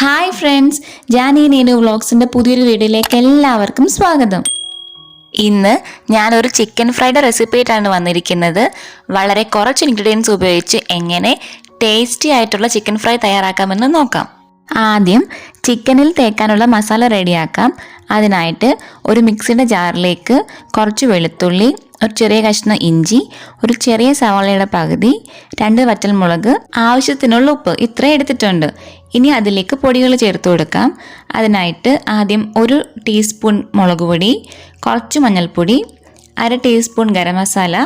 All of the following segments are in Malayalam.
ഹായ് ഫ്രണ്ട്സ് ജാനി നീനു വ്ളോഗ്സിന്റെ പുതിയൊരു വീഡിയോയിലേക്ക് എല്ലാവർക്കും സ്വാഗതം. ഇന്ന് ഞാനൊരു ചിക്കൻ ഫ്രൈഡ് റെസിപ്പി ആയിട്ടാണ് വന്നിരിക്കുന്നത്. വളരെ കുറച്ച് ഇൻഗ്രീഡിയൻസ് ഉപയോഗിച്ച് എങ്ങനെ ടേസ്റ്റി ആയിട്ടുള്ള ചിക്കൻ ഫ്രൈ തയ്യാറാക്കാമെന്ന് നോക്കാം. ആദ്യം ചിക്കനിൽ തേക്കാനുള്ള മസാല റെഡിയാക്കാം അതിനായിട്ട് ഒരു മിക്സിയുടെ ജാറിലേക്ക് കുറച്ച് വെളുത്തുള്ളി ഒരു ചെറിയ കഷ്ണം ഇഞ്ചി ഒരു ചെറിയ സവാളയുടെ പകുതി രണ്ട് വറ്റൽമുളക് ആവശ്യത്തിനുള്ള ഉപ്പ്. ഇത്രയും എടുത്തിട്ടുണ്ട്. ഇനി അതിലേക്ക് പൊടികൾ ചേർത്ത് കൊടുക്കാം. അതിനായിട്ട് ആദ്യം ഒരു ടീസ്പൂൺ മുളക് പൊടി കുറച്ച് മഞ്ഞൾപ്പൊടി അര ടീസ്പൂൺ ഗരം മസാല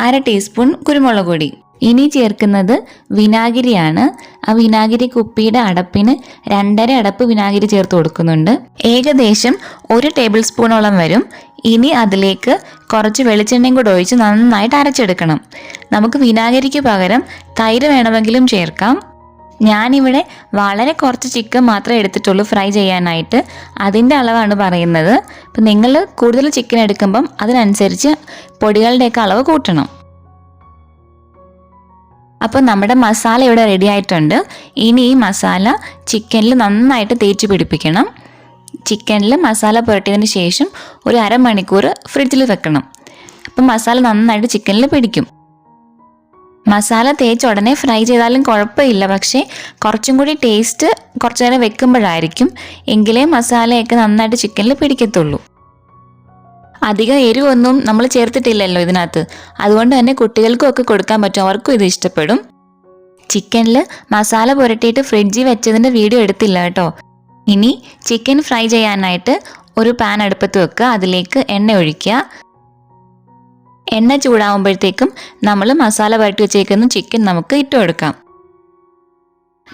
അര ടീസ്പൂൺ കുരുമുളക് പൊടി. ഇനി ചേർക്കുന്നത് വിനാഗിരിയാണ്. ആ വിനാഗിരി കുപ്പിയുടെ അടപ്പിന് രണ്ടര അടപ്പ് വിനാഗിരി ചേർത്ത് കൊടുക്കുന്നുണ്ട്. ഏകദേശം ഒരു ടേബിൾ സ്പൂണോളം വരും. ഇനി അതിലേക്ക് കുറച്ച് വെളിച്ചെണ്ണയും കൂടെ ഒഴിച്ച് നന്നായിട്ട് അരച്ചെടുക്കണം. നമുക്ക് വിനാഗിരിക്ക് പകരം തൈര് വേണമെങ്കിലും ചേർക്കാം. ഞാനിവിടെ വളരെ കുറച്ച് ചിക്കൻ മാത്രമേ എടുത്തിട്ടുള്ളൂ ഫ്രൈ ചെയ്യാനായിട്ട്. അതിന്റെ അളവാണ് പറയുന്നത്. അപ്പം നിങ്ങൾ കൂടുതൽ ചിക്കൻ എടുക്കുമ്പം അതിനനുസരിച്ച് പൊടികളുടെയൊക്കെ അളവ് കൂട്ടണം. അപ്പോൾ നമ്മുടെ മസാല ഇവിടെ റെഡി ആയിട്ടുണ്ട്. ഇനി ഈ മസാല ചിക്കനിൽ നന്നായിട്ട് തേച്ച് പിടിപ്പിക്കണം. ചിക്കനിൽ മസാല പുരട്ടിയതിന് ശേഷം ഒരു അരമണിക്കൂർ ഫ്രിഡ്ജിൽ വെക്കണം. അപ്പം മസാല നന്നായിട്ട് ചിക്കനിൽ പിടിക്കും. മസാല തേച്ച് ഉടനെ ഫ്രൈ ചെയ്താലും കുഴപ്പമില്ല. പക്ഷേ കുറച്ചും കൂടി ടേസ്റ്റ് കുറച്ചു നേരം വെക്കുമ്പോഴായിരിക്കും. എങ്കിലേ മസാലയൊക്കെ നന്നായിട്ട് ചിക്കനിൽ പിടിക്കത്തുള്ളൂ. അധികം എരിവൊന്നും നമ്മൾ ചേർത്തിട്ടില്ലല്ലോ ഇതിനകത്ത്. അതുകൊണ്ട് തന്നെ കുട്ടികൾക്കും ഒക്കെ കൊടുക്കാൻ പറ്റും. അവർക്കും ഇത് ഇഷ്ടപ്പെടും. ചിക്കനിൽ മസാല പുരട്ടിയിട്ട് ഫ്രിഡ്ജിൽ വെച്ചതിന്റെ വീഡിയോ എടുത്തില്ല കേട്ടോ. ഇനി ചിക്കൻ ഫ്രൈ ചെയ്യാനായിട്ട് ഒരു പാൻ അടുപ്പത്ത് വെക്കുക. അതിലേക്ക് എണ്ണ ഒഴിക്കുക. എണ്ണ ചൂടാവുമ്പോഴത്തേക്കും നമ്മൾ മസാല പുരട്ടി വെച്ചേക്കുന്ന ചിക്കൻ നമുക്ക് ഇട്ട് കൊടുക്കാം.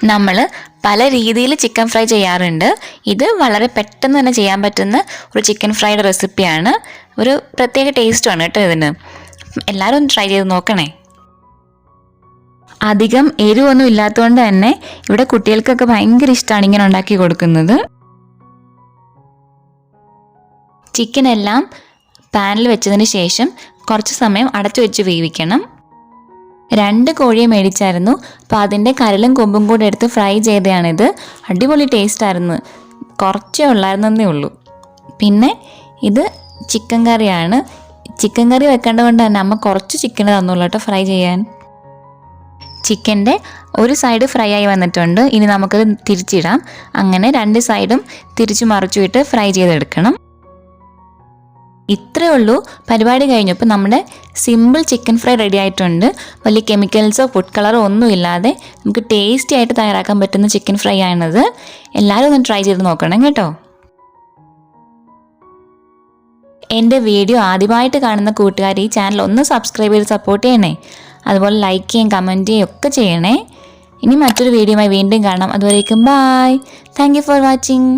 നമ്മൾ പല രീതിയിൽ ചിക്കൻ ഫ്രൈ ചെയ്യാറുണ്ട്. ഇത് വളരെ പെട്ടെന്ന് തന്നെ ചെയ്യാൻ പറ്റുന്ന ഒരു ചിക്കൻ ഫ്രൈഡ് റെസിപ്പിയാണ്. ഒരു പ്രത്യേക ടേസ്റ്റുമാണ് കേട്ടോ ഇതിന്. എല്ലാവരും ഒന്ന് ട്രൈ ചെയ്ത് നോക്കണേ. അധികം എരിവൊന്നും ഇല്ലാത്തതുകൊണ്ട് തന്നെ ഇവിടെ കുട്ടികൾക്കൊക്കെ ഭയങ്കര ഇഷ്ടമാണ് ഇങ്ങനെ ഉണ്ടാക്കി കൊടുക്കുന്നത്. ചിക്കൻ എല്ലാം പാനിൽ വെച്ചതിന് ശേഷം കുറച്ച് സമയം അടച്ചു വെച്ച് വേവിക്കണം. രണ്ട് കോഴിയെ മേടിച്ചായിരുന്നു. അപ്പോൾ അതിന്റെ കരലും കൊമ്പും കൂടെ എടുത്ത് ഫ്രൈ ചെയ്തതാണിത്. അടിപൊളി ടേസ്റ്റ് ആയിരുന്നു. കുറച്ചേ ഉള്ളായിരുന്നേ ഉള്ളൂ. പിന്നെ ഇത് ചിക്കൻ കറിയാണ്. ചിക്കൻ കറി വെക്കേണ്ടതുകൊണ്ട് തന്നെ അമ്മ കുറച്ച് ചിക്കൻ തന്നുള്ളൂ കേട്ടോ ഫ്രൈ ചെയ്യാൻ. ചിക്കന്റെ ഒരു സൈഡ് ഫ്രൈ ആയി വന്നിട്ടുണ്ട്. ഇനി നമുക്കത് തിരിച്ചിടാം. അങ്ങനെ രണ്ട് സൈഡും തിരിച്ചു മറിച്ചു വിട്ട് ഫ്രൈ ചെയ്തെടുക്കണം. ഇത്രയേ ഉള്ളൂ. പരിപാടി കഴിഞ്ഞപ്പോൾ നമ്മുടെ സിമ്പിൾ ചിക്കൻ ഫ്രൈ റെഡി ആയിട്ടുണ്ട്. വലിയ കെമിക്കൽസോ ഫുഡ് കളറോ ഒന്നും ഇല്ലാതെ നമുക്ക് ടേസ്റ്റി ആയിട്ട് തയ്യാറാക്കാൻ പറ്റുന്ന ചിക്കൻ ഫ്രൈ ആണത്. എല്ലാവരും ഒന്ന് ട്രൈ ചെയ്ത് നോക്കണം കേട്ടോ. എന്റെ വീഡിയോ ആദ്യമായിട്ട് കാണുന്ന കൂട്ടുകാർ ഈ ചാനൽ ഒന്ന് സബ്സ്ക്രൈബ് ചെയ്ത് സപ്പോർട്ട് ചെയ്യണേ. അതുപോലെ ലൈക്ക് ചെയ്യും കമന്റ് ചെയ്യും ഒക്കെ ചെയ്യണേ. ഇനി മറ്റൊരു വീഡിയോയുമായി വീണ്ടും കാണാം. അതുവരേക്കും ബായ് താങ്ക് ഫോർ വാച്ചിങ്